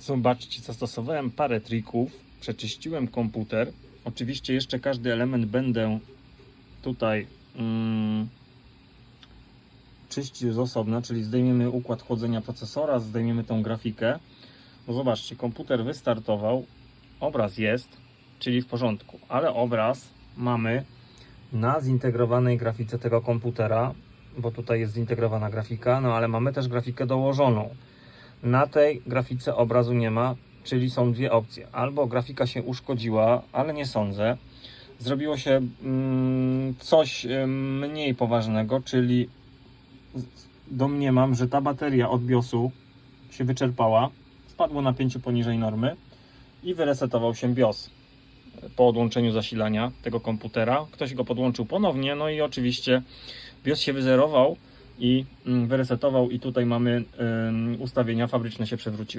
Zobaczcie, zastosowałem parę trików, przeczyściłem komputer. Oczywiście jeszcze każdy element będę tutaj mm, czyścił z osobna, czyli zdejmiemy układ chłodzenia procesora, zdejmiemy tą grafikę. No zobaczcie, komputer wystartował, obraz jest, czyli w porządku, ale obraz mamy na zintegrowanej grafice tego komputera, bo tutaj jest zintegrowana grafika, no ale mamy też grafikę dołożoną. Na tej grafice obrazu nie ma, czyli są dwie opcje. Albo grafika się uszkodziła, ale nie sądzę. Zrobiło się mm, coś mniej poważnego, czyli domniemam, że ta bateria od BIOSu się wyczerpała, spadło napięcie poniżej normy i wyresetował się BIOS po odłączeniu zasilania tego komputera. Ktoś go podłączył ponownie, no i oczywiście BIOS się wyzerował i mm, wyresetował i tutaj mamy ustawienia fabryczne się przewróciły.